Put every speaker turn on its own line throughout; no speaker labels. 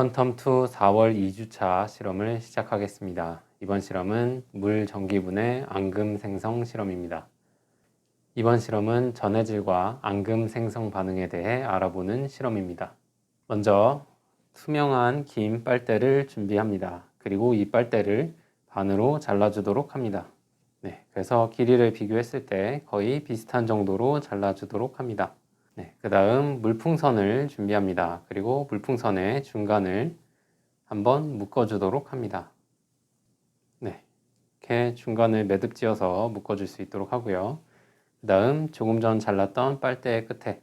퀀텀2 4월 2주차 실험을 시작하겠습니다. 이번 실험은 물 전기분해 앙금 생성 실험입니다. 이번 실험은 전해질과 앙금 생성 반응에 대해 알아보는 실험입니다. 먼저 투명한 긴 빨대를 준비합니다. 그리고 이 빨대를 반으로 잘라주도록 합니다. 네, 그래서 길이를 비교했을 때 거의 비슷한 정도로 잘라주도록 합니다. 네, 그 다음 물풍선을 준비합니다. 그리고 물풍선의 중간을 한번 묶어주도록 합니다. 네, 이렇게 중간을 매듭 지어서 묶어줄 수 있도록 하고요. 그 다음 조금 전 잘랐던 빨대의 끝에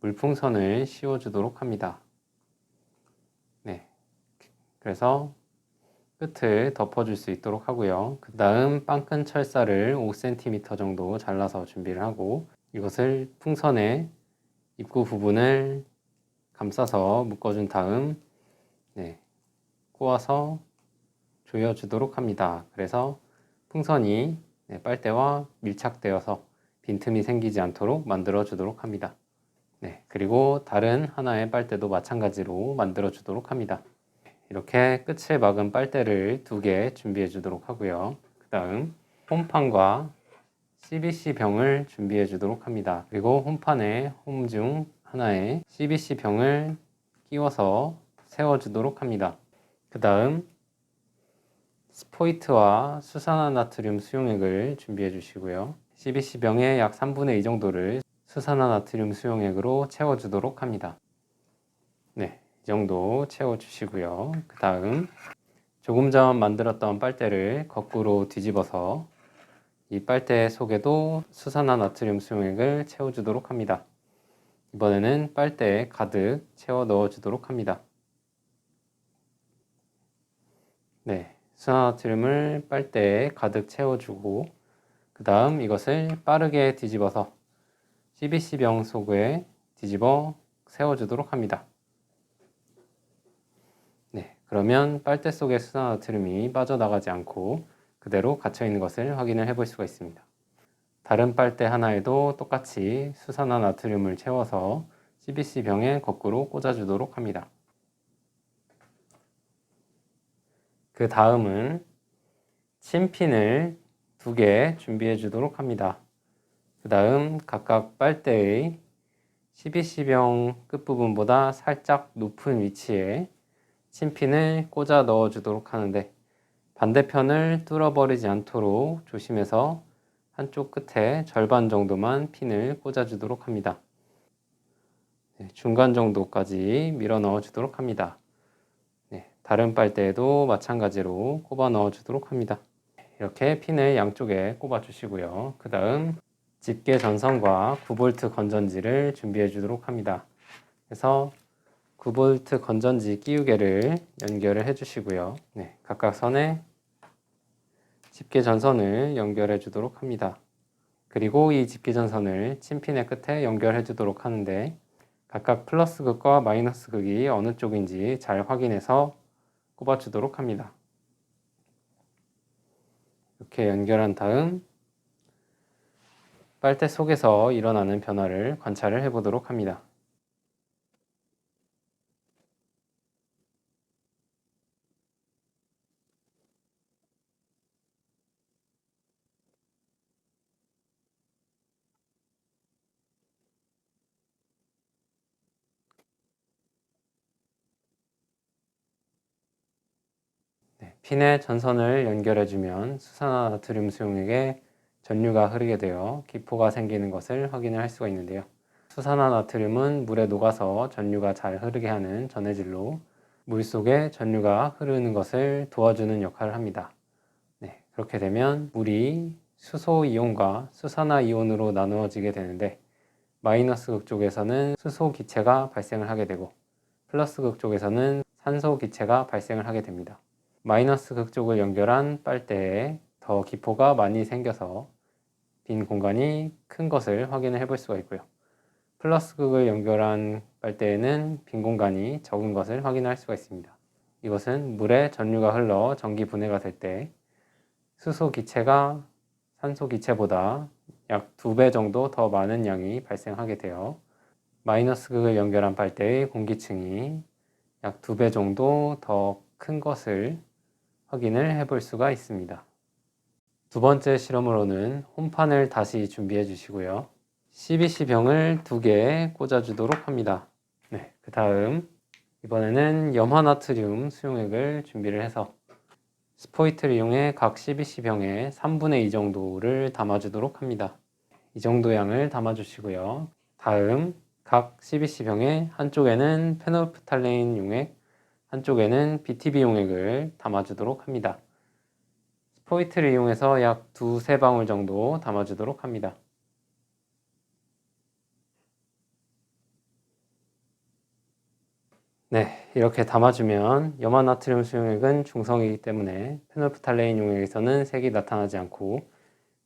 물풍선을 씌워주도록 합니다. 네, 그래서 끝을 덮어줄 수 있도록 하고요. 그 다음 빵끈 철사를 5cm 정도 잘라서 준비를 하고 이것을 풍선의 입구 부분을 감싸서 묶어준 다음 네, 꼬아서 조여주도록 합니다. 그래서 풍선이 네, 빨대와 밀착되어서 빈틈이 생기지 않도록 만들어 주도록 합니다. 네, 그리고 다른 하나의 빨대도 마찬가지로 만들어 주도록 합니다. 이렇게 끝을 막은 빨대를 두 개 준비해 주도록 하고요. 그 다음 홈판과 CBC 병을 준비해 주도록 합니다. 그리고 홈판에 홈 중 하나에 CBC 병을 끼워서 세워 주도록 합니다. 그 다음 스포이트와 수산화나트륨 수용액을 준비해 주시고요. CBC 병의 약 3분의 2 정도를 수산화나트륨 수용액으로 채워 주도록 합니다. 네, 이 정도 채워 주시고요. 그 다음 조금 전 만들었던 빨대를 거꾸로 뒤집어서 이 빨대 속에도 수산화 나트륨 수용액을 채워주도록 합니다. 이번에는 빨대에 가득 채워 넣어주도록 합니다. 네, 수산화나트륨을 빨대에 가득 채워주고 그 다음 이것을 빠르게 뒤집어서 CBC병 속에 뒤집어 세워주도록 합니다. 네, 그러면 빨대 속의 수산화나트륨이 빠져나가지 않고 그대로 갇혀 있는 것을 확인을 해볼 수가 있습니다. 다른 빨대 하나에도 똑같이 수산화 나트륨을 채워서 CBC 병에 거꾸로 꽂아주도록 합니다. 그 다음은 침핀을 두 개 준비해 주도록 합니다. 그 다음 각각 빨대의 CBC병 끝부분보다 살짝 높은 위치에 침핀을 꽂아 넣어 주도록 하는데 반대편을 뚫어버리지 않도록 조심해서 한쪽 끝에 절반 정도만 핀을 꽂아주도록 합니다. 네, 중간 정도까지 밀어 넣어 주도록 합니다. 네, 다른 빨대에도 마찬가지로 꼽아 넣어 주도록 합니다. 이렇게 핀을 양쪽에 꼽아 주시고요. 그 다음 집게 전선과 9V 건전지를 준비해 주도록 합니다. 그래서 9V 건전지 끼우개를 연결을 해 주시고요. 네, 각각 선에 집게 전선을 연결해 주도록 합니다. 그리고 이 집게 전선을 침핀의 끝에 연결해 주도록 하는데 각각 플러스 극과 마이너스 극이 어느 쪽인지 잘 확인해서 꼽아 주도록 합니다. 이렇게 연결한 다음 빨대 속에서 일어나는 변화를 관찰을 해 보도록 합니다. 네, 핀에 전선을 연결해주면 수산화나트륨 수용액에 전류가 흐르게 되어 기포가 생기는 것을 확인을 할 수가 있는데요. 수산화나트륨은 물에 녹아서 전류가 잘 흐르게 하는 전해질로 물 속에 전류가 흐르는 것을 도와주는 역할을 합니다. 네, 그렇게 되면 물이 수소 이온과 수산화 이온으로 나누어지게 되는데 마이너스 극 쪽에서는 수소 기체가 발생을 하게 되고 플러스 극 쪽에서는 산소 기체가 발생을 하게 됩니다. 마이너스 극쪽을 연결한 빨대에 더 기포가 많이 생겨서 빈 공간이 큰 것을 확인을 해볼 수가 있고요. 플러스 극을 연결한 빨대에는 빈 공간이 적은 것을 확인할 수가 있습니다. 이것은 물에 전류가 흘러 전기 분해가 될 때 수소 기체가 산소 기체보다 약 두 배 정도 더 많은 양이 발생하게 되어 마이너스 극을 연결한 빨대의 공기층이 약 두 배 정도 더 큰 것을 확인을 해볼 수가 있습니다. 두 번째 실험으로는 홈판을 다시 준비해 주시고요. CBC 병을 두 개 꽂아 주도록 합니다. 네, 그 다음 이번에는 염화나트륨 수용액을 준비를 해서 스포이트를 이용해 각 CBC 병에 3분의 2 정도를 담아주도록 합니다. 이 정도 양을 담아주시고요. 다음 각 CBC 병에 한쪽에는 페놀프탈레인 용액, 한쪽에는 BTB 용액을 담아주도록 합니다. 스포이트를 이용해서 약 두세 방울 정도 담아주도록 합니다. 네, 이렇게 담아주면 염화나트륨 수용액은 중성이기 때문에 페놀프탈레인 용액에서는 색이 나타나지 않고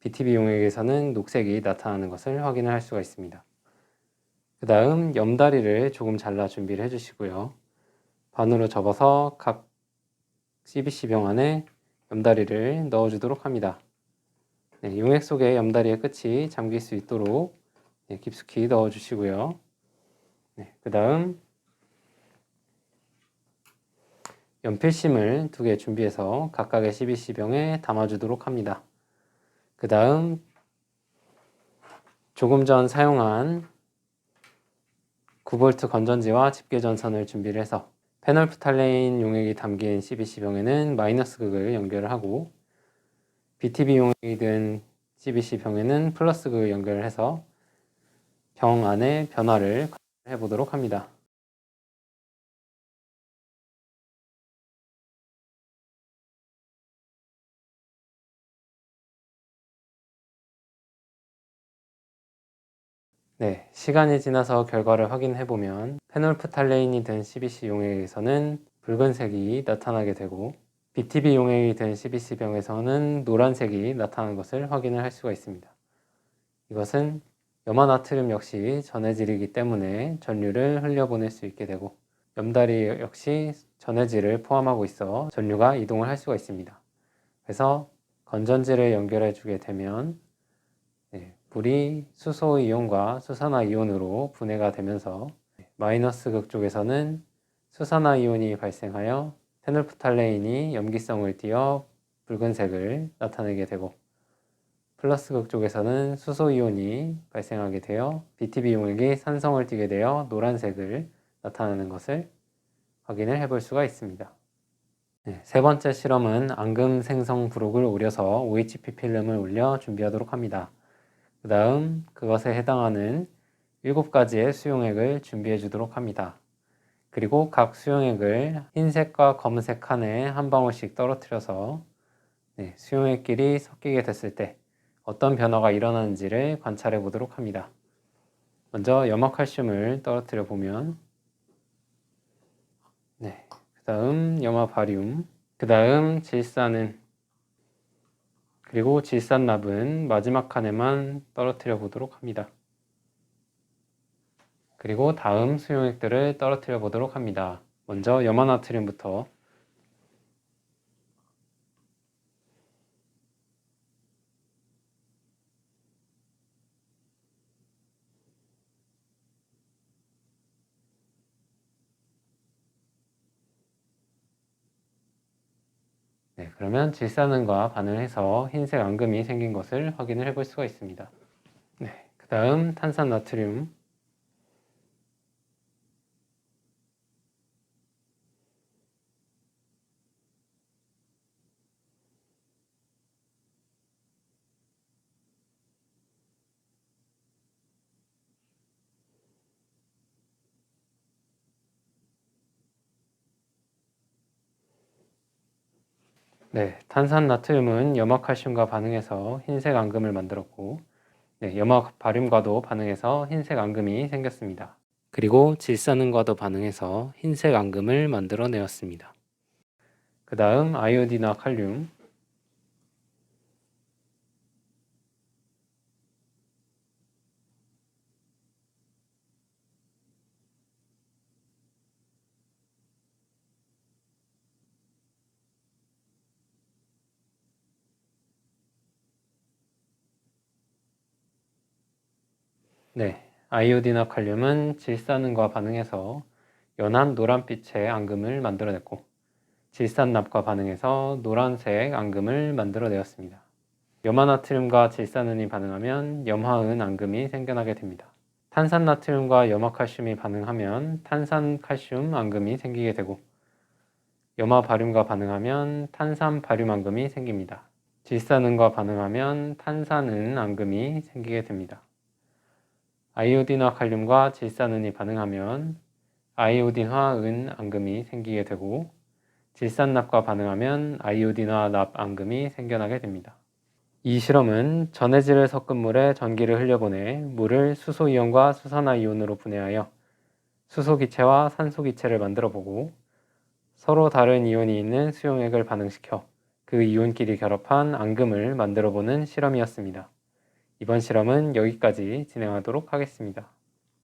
BTB 용액에서는 녹색이 나타나는 것을 확인을 할 수가 있습니다. 그 다음 염다리를 조금 잘라 준비를 해주시고요. 반으로 접어서 각 CBC 병 안에 염다리를 넣어주도록 합니다. 네, 용액 속에 염다리의 끝이 잠길 수 있도록 네, 깊숙이 넣어주시고요. 네, 그 다음 연필심을 두 개 준비해서 각각의 CBC 병에 담아주도록 합니다. 그 다음 조금 전 사용한 9V 건전지와 집게 전선을 준비를 해서 페놀프탈레인 용액이 담긴 CBC 병에는 마이너스 극을 연결을 하고 BTB 용액이 든 CBC 병에는 플러스 극을 연결을 해서 병 안의 변화를 해보도록 합니다. 네, 시간이 지나서 결과를 확인해 보면 페놀프탈레인이 된 CBC 용액에서는 붉은색이 나타나게 되고 BTB 용액이 된 CBC 병에서는 노란색이 나타나는 것을 확인을 할 수가 있습니다. 이것은 염화나트륨 역시 전해질이기 때문에 전류를 흘려보낼 수 있게 되고 염다리 역시 전해질을 포함하고 있어 전류가 이동을 할 수가 있습니다. 그래서 건전지를 연결해 주게 되면 불이 수소 이온과 수산화 이온으로 분해가 되면서 마이너스 극 쪽에서는 수산화 이온이 발생하여 페놀프탈레인이 염기성을 띠어 붉은색을 나타내게 되고 플러스 극 쪽에서는 수소 이온이 발생하게 되어 BTB 용액이 산성을 띠게 되어 노란색을 나타내는 것을 확인을 해볼 수가 있습니다. 네, 세 번째 실험은 앙금 생성 부록을 오려서 OHP 필름을 올려 준비하도록 합니다. 그 다음 그것에 해당하는 7가지의 수용액을 준비해 주도록 합니다. 그리고 각 수용액을 흰색과 검은색 칸에 한 방울씩 떨어뜨려서 네, 수용액끼리 섞이게 됐을 때 어떤 변화가 일어나는지를 관찰해 보도록 합니다. 먼저 염화칼슘을 떨어뜨려 보면 네, 그 다음 염화바리움, 그 다음 질산은 그리고 질산납은 마지막 칸에만 떨어뜨려 보도록 합니다. 그리고 다음 수용액들을 떨어뜨려 보도록 합니다. 먼저 염화나트륨부터 네, 그러면 질산은과 반응해서 흰색 앙금이 생긴 것을 확인을 해볼 수가 있습니다. 네, 그 다음 탄산 나트륨 네, 탄산 나트륨은 염화칼슘과 반응해서 흰색 앙금을 만들었고 네, 염화 바륨과도 반응해서 흰색 앙금이 생겼습니다. 그리고 질산은과도 반응해서 흰색 앙금을 만들어내었습니다. 그 다음 아이오디나 칼륨 네, 아이오디나 칼륨은 질산은과 반응해서 연한 노란빛의 앙금을 만들어냈고 질산납과 반응해서 노란색 앙금을 만들어내었습니다. 염화나트륨과 질산은이 반응하면 염화은 앙금이 생겨나게 됩니다. 탄산나트륨과 염화칼슘이 반응하면 탄산칼슘 앙금이 생기게 되고 염화바륨과 반응하면 탄산바륨 앙금이 생깁니다. 질산은과 반응하면 탄산은 앙금이 생기게 됩니다. 아이오딘화 칼륨과 질산은이 반응하면 아이오딘화 은 앙금이 생기게 되고 질산납과 반응하면 아이오딘화 납 앙금이 생겨나게 됩니다. 이 실험은 전해질을 섞은 물에 전기를 흘려보내 물을 수소이온과 수산화이온으로 분해하여 수소기체와 산소기체를 만들어 보고 서로 다른 이온이 있는 수용액을 반응시켜 그 이온끼리 결합한 앙금을 만들어 보는 실험이었습니다. 이번 실험은 여기까지 진행하도록 하겠습니다.